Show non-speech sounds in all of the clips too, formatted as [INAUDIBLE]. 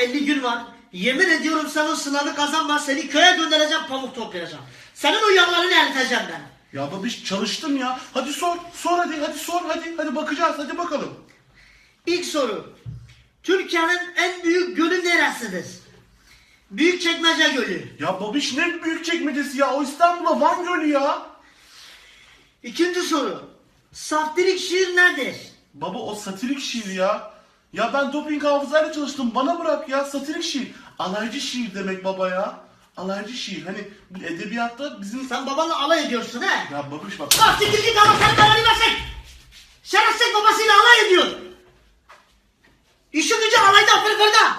Bak sınava 50 gün var. Yemin ediyorum sen o sınavı kazanma seni köye göndereceğim pamuk toplayacağım. Senin o yağlarını eriteceğim ben. Ya babiş çalıştım ya. Hadi sor. Sor hadi. Hadi sor hadi. Hadi bakacağız. Hadi bakalım. İlk soru. Türkiye'nin en büyük gölü neresidir? Büyükçekmece Gölü. Ya babiş ne büyük çekmecesi ya. O İstanbul'da Van Gölü ya. İkinci soru. Saftirik şiir nedir? Baba o satirik şiir ya. Ya ben doping hafızayla çalıştım. Bana bırak ya satirik şiir. Alaycı şiir demek baba ya. Alaycı şiir. Hani edebiyatta bizim... Sen babanla alay ediyorsun he? Ya babiş bak. Bak siktir git ama sen belanı versin. Şerefsiz babasıyla alay ediyor. İşi gücü alayda fırfırda.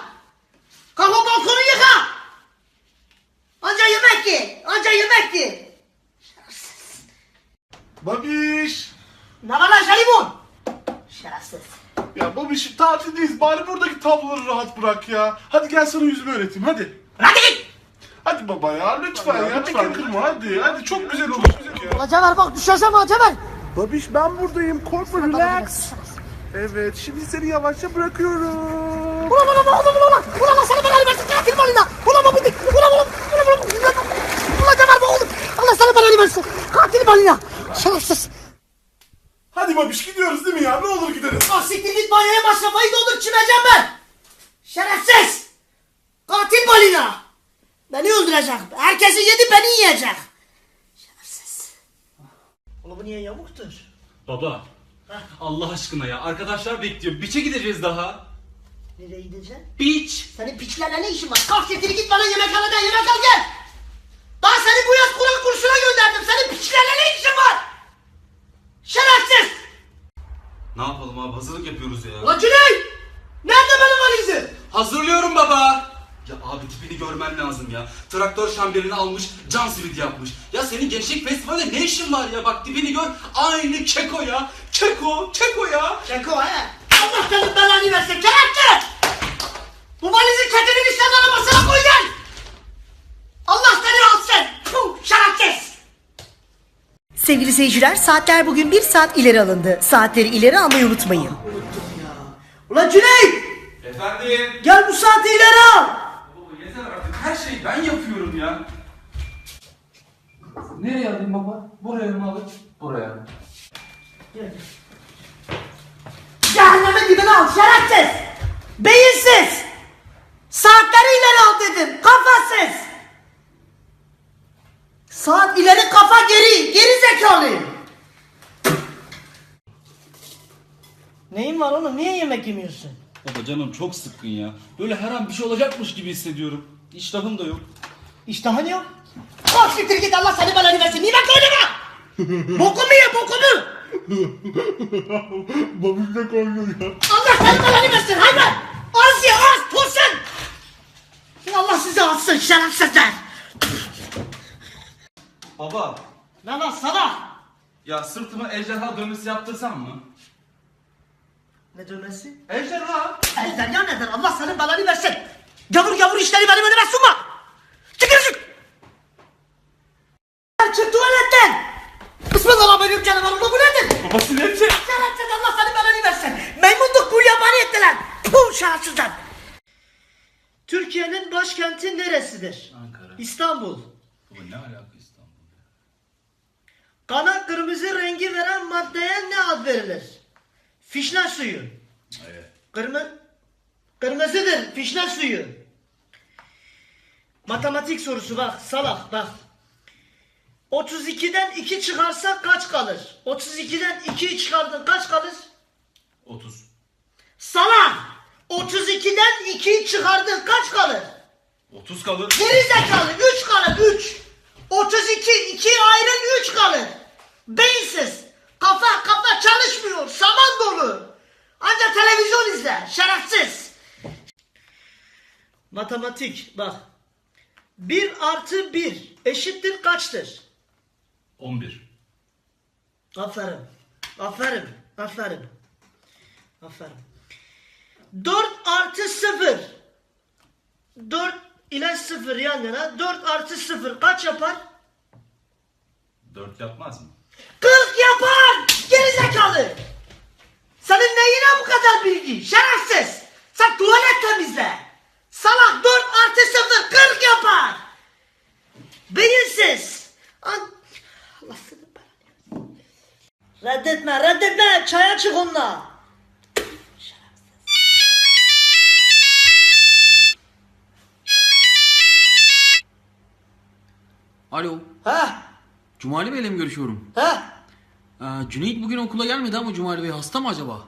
O balkonu yıka. Anca yemek ye. Anca yemek ye. Babiş. Ne var. Ya babiş tatildeyiz. Bari buradaki tabloları rahat bırak ya. Hadi gel sana yüzme öğreteyim hadi. Hadi git. Hadi baba ya lütfen ya. Lütfen kırma hadi. Hadi çok güzel ya. Ulan Cemal bak düşeceğim ha Cemal. Babiş ben buradayım. Korkma relax. Evet şimdi seni yavaşça bırakıyorum. Ulan ulan ulan ulan ulan. Ulan sana belanı versin katil balina. Ulan ulan ulan ulan ulan ulan ulan. Ulan bu oğlum. Allah sana belanı versin. Katil balina. Şerefsiz. Hadi babiş gidiyoruz değil mi ya? Ne olur gidelim. Ah siktir git banyoya masrafayı doldur çimeceğim ben. Şerefsiz. Katil balina. Beni öldürecek. Herkesi yedi beni yiyecek. Şerefsiz. Oğlum bu niye yamuktur? Baba. Allah aşkına ya. Arkadaşlar bekliyor. Biçe gideceğiz daha. Nereye gideceksin? Biç. Senin piçlerle ne işin var? Kalk getir git bana yemekhaneden yemek al gel. Daha seni bu yaz Kur'an kursuna gönderdim. Senin piçlerle ne işin var? Şerefsiz. Ne yapalım abi? Hazırlık yapıyoruz ya. Ulan Cüneyt! Nerede benim valizim? Hazırlıyorum baba. Ya abi tipini görmen lazım ya. Traktör şamberini almış, can simidi yapmış. Ya senin gençlik festivalde ne işin var ya? Bak tipini gör. Aynı keko ya. Keko, keko ya. Şeko he. Allah senin belanı versin. Kelepçe! Bu valizin ketinin işten arabasına koy gel. Allah seni alsın. Puh, şerefsiz. Sevgili seyirciler saatler bugün bir saat ileri alındı. Saatleri ileri almayı unutmayın. Ulan Cüneyt! Efendim? Gel bu saati ileri al. Baba yeter artık. Her şeyi ben yapıyorum ya. Nereye alayım baba? Buraya mı alayım? Buraya. Gel. Cehennemin dibine al şerefsiz. Beyinsiz. Saatleri ileri al dedim. Kafasız. Saat ileri kafa geri. Geri zekalı. Neyin var oğlum? Niye yemek yemiyorsun? Baba canım çok sıkkın ya. Böyle her an bir şey olacakmış gibi hissediyorum. İştahım da yok. İştahın yok. Kalk siktir git Allah seni belanı versin. Niye bak oynama? [LAUGHS] bokumu ye bokumu. [LAUGHS] Babiş ne koyuyor ya? Allah seni belanı versin hayvan. Az ye az tosun. Allah sizi alsın şerefsizler. Baba, Ne lan sana? ya sırtıma ejderha dövmesi yaptırsam mı? Ne dövmesi? Ejderha. Ejderha nedir? Allah senin belanı versin. Gavur gavur işleri benim önüme sunma. Çıkır çık. Çık tuvaletten. Bismillahirrahmanirrahim canım Allah bu nedir? Babası ne Şerefsiz Allah seni belanı versin. Meymunduk bu yabani ettiler. Puh şerefsizler. Türkiye'nin başkenti neresidir? Ankara. İstanbul. Baba ne alaka? Kana kırmızı rengi veren maddeye ne ad verilir? Fişne suyu. Evet. Kırmızı kırmızıdır fişne suyu. Matematik sorusu bak salak bak. 32'den 2 çıkarsak kaç kalır? 32'den 2'yi çıkardın kaç kalır? 30. Salak! 32'den 2'yi çıkardın kaç kalır? 30 kalır. Geri zekalı 3 kalır 3. 32 2 ayrı 3 kalır. Beyinsiz. Kafa kafa çalışmıyor. Saman dolu. Ancak televizyon izle. Şerefsiz. Matematik bak. 1 artı 1 eşittir kaçtır? 11. Aferin. Aferin. Aferin. Aferin. 4 artı 0. 4 ile 0 yan yana. 4 artı 0 kaç yapar? 4 yapmaz mı? Kırk yapan gerizekalı. Senin neyine bu kadar bilgi? Şerefsiz. Sen tuvalet temizle. Salak dört artı sıfır kırk yapar. Beyinsiz. Allah seni Reddetme reddetme çaya çık onunla. Alo, Ha? Cumali Bey'le mi görüşüyorum? Ha? Ee, Cüneyt bugün okula gelmedi ama Cumali Bey hasta mı acaba?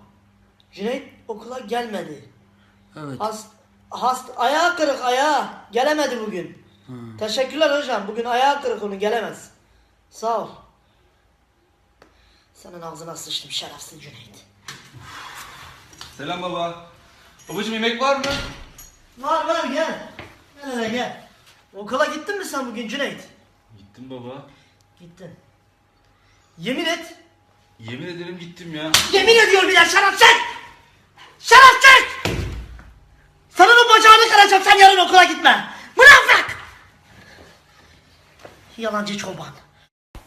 Cüneyt okula gelmedi. Evet. Hast, hast, ayağı kırık ayağı. Gelemedi bugün. Teşekkürler hocam. Bugün ayağı kırık onun gelemez. Sağ ol. Senin ağzına sıçtım şerefsiz Cüneyt. Selam baba. Babacım yemek var mı? Var var gel. Gel hele gel. Okula gittin mi sen bugün Cüneyt? Gittim baba. Gittin. Yemin et. Yemin ederim gittim ya. Yemin ediyorum bir de şerefsiz! Şerefsiz! Senin o bacağını kıracağım sen yarın okula gitme. Münafık! Yalancı çoban.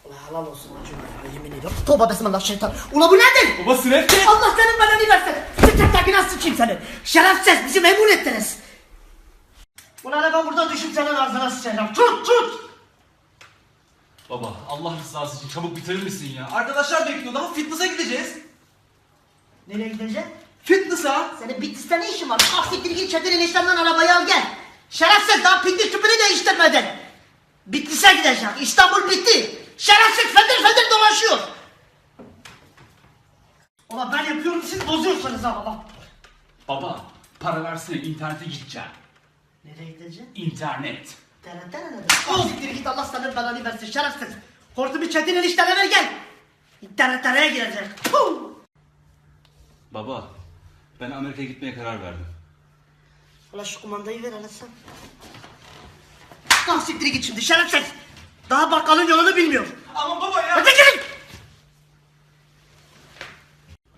Ulan helal olsun lan ya yemin ediyorum. Tövbe bismillah şeytan. Ula bu nedir? Baba Snapchat. Allah senin belanı versin. Sıçaktakine sıçayım seni. Şerefsiz bizi memnun ettiniz. Ulan ben buradan düşüp senin ağzına sıçacağım. Tut tut! Baba Allah rızası için çabuk bitirir misin ya? Arkadaşlar bekliyor daha fitness'a gideceğiz. Nereye gideceksin? Fitness'a. Senin Bitlis'te ne işin var? Ah siktir git çetin eniştemden arabayı al gel. Şerefsiz daha piknik tüpünü değiştirmedin. Bitlis'e gideceksin. İstanbul bitti. Şerefsiz fedir fedir dolaşıyor. Ulan ben yapıyorum siz bozuyorsunuz ama bak. Baba para versene internete gideceğim. Nereye gideceksin? İnternet. Ah siktir git Allah senin belanı versin şerefsiz. Hortumu çetin eniştene ver gel. Tere tereye girecek. Puh! Baba ben Amerika'ya gitmeye karar verdim. Ulan şu kumandayı ver hele sen. Ah siktir git şimdi şerefsiz. Daha bakkalın yolunu bilmiyor. Ama baba ya. Hadi gidin.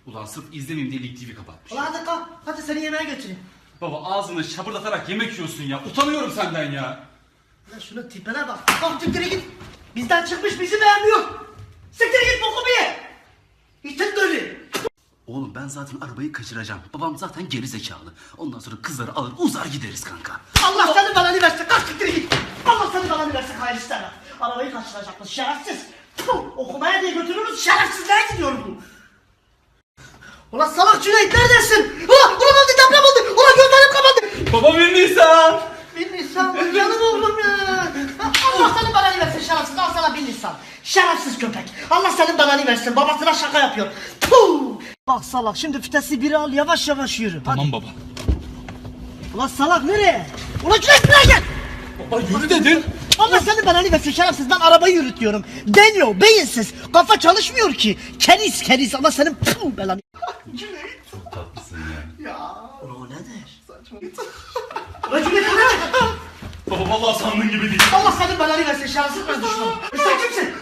Ulan sırf izlemeyeyim diye Lig TV kapatmış. Ulan hadi kalk. Hadi seni yemeğe götüreyim. Baba ağzını şapırdatarak yemek yiyorsun ya. Utanıyorum senden ya. Ulan şunun tipine bak. Kalk siktir git. Bizden çıkmış bizi beğenmiyor. Siktir git bokumu ye. İtin dölü. Oğlum ben zaten arabayı kaçıracağım. Babam zaten geri zekalı. Ondan sonra kızları alır uzar gideriz kanka. Allah seni belanı versin. Kalk siktir git. Allah seni belanı versin hayırlı sana. Arabayı kaçıracakmış şerefsiz. Puh, okumaya diye götürürüz şerefsizliğe gidiyor bu. Ulan salak Cüneyt neredesin? Ulan ulan oldu deprem oldu. Ulan gözlerim kapandı. Baba bir Nisan. Bir Nisan mı? canım oğlum ya. Allah senin belanı versin şerefsiz. Al sana bir Nisan. Şerefsiz köpek. Allah senin belanı versin. Babasına şaka yapıyor. Puh. Bak salak şimdi vitesi biri al yavaş yavaş yürü. Hadi. Tamam baba. Ulan salak nereye? Ulan Cüneyt buraya gel. Baba yürü dedin. Allah senin belanı versin şerefsiz. Ben arabayı yürütüyorum. Deniyor beyinsiz. Kafa çalışmıyor ki. Keriz keriz. Allah senin puh belanı. Çok tatlısın ya. Ulan o nedir? Ulan Cüneyt vallahi sandığın gibi değil. Allah senin belanı versin şerefsiz kız düşman. Sen kimsin?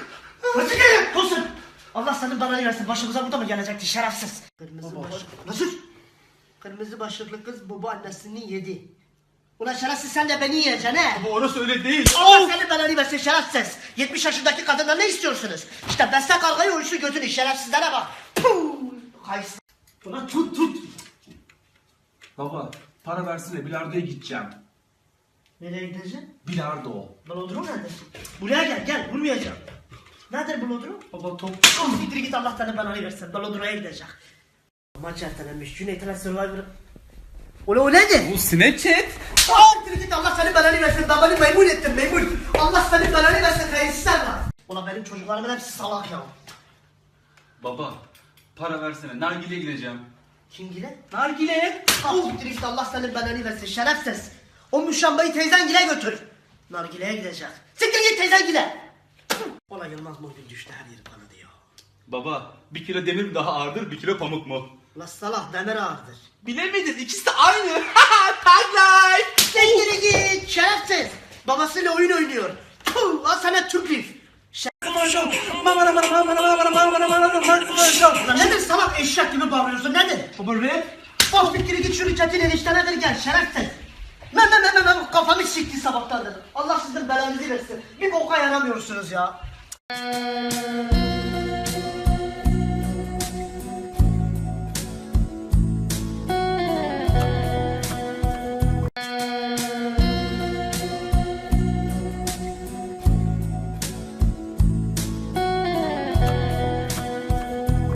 Hırsız gelin tosun. Allah senin belanı versin. Başımıza burada mı gelecekti şerefsiz? Kırmızı başlıklı. Nasıl? Kırmızı başlıklı kız baba annesini yedi. Ulan şerefsiz sen de beni yiyeceksin he. Baba orası öyle değil. Allah senin belanı versin şerefsiz. 70 yaşındaki kadından ne istiyorsunuz? İşte besle kargayı uyuşu gözünü şerefsizlere bak. Puh! Kaysın. Ulan tut tut. Baba para versene bilardoya gideceğim. Nereye gideceksin? Bilardo. Blodrum nedir? Buraya gel gel vurmayacağım. Nedir Blodrum? Baba top. Oh siktir git Allah sana belanı versin. Blodrum'a gidecek. Maç ertelenmiş. Cüneyt'e Survivor. Ulan o nedir? Bu Snapchat. Siktir git Allah senin belanı versin. Ben beni memnun ettim memnun. Allah senin belanı versin. Hayırsızlar var. Ulan benim çocuklarımın hepsi salak ya. Baba para versene nargileye gideceğim. Kim gile? Nargile. Siktir git Allah senin belanı versin. Şerefsiz. O müşambayı teyzen gile götür. Nargile'ye gidecek. Siktir git teyzen gile. Ulan Yılmaz Morgül düştü her yeri kanadı ya. Baba bir kilo demir mi daha ağırdır bir kilo pamuk mu? Ulan salak demir ağırdır. Bilemedin ikisi de aynı. [LAUGHS] Tagline. Siktir git şerefsiz. Babasıyla oyun oynuyor. Puh, sana Türk lif. Nedir salak eşek gibi bağırıyorsun nedir? Baba rap. Bak fikri git şunu çetin eniştene gel şerefsiz. Ben ben ben, ben kafamı sikti sabahtandır. Allah sizin belanızı versin. Bir boka yaramıyorsunuz ya.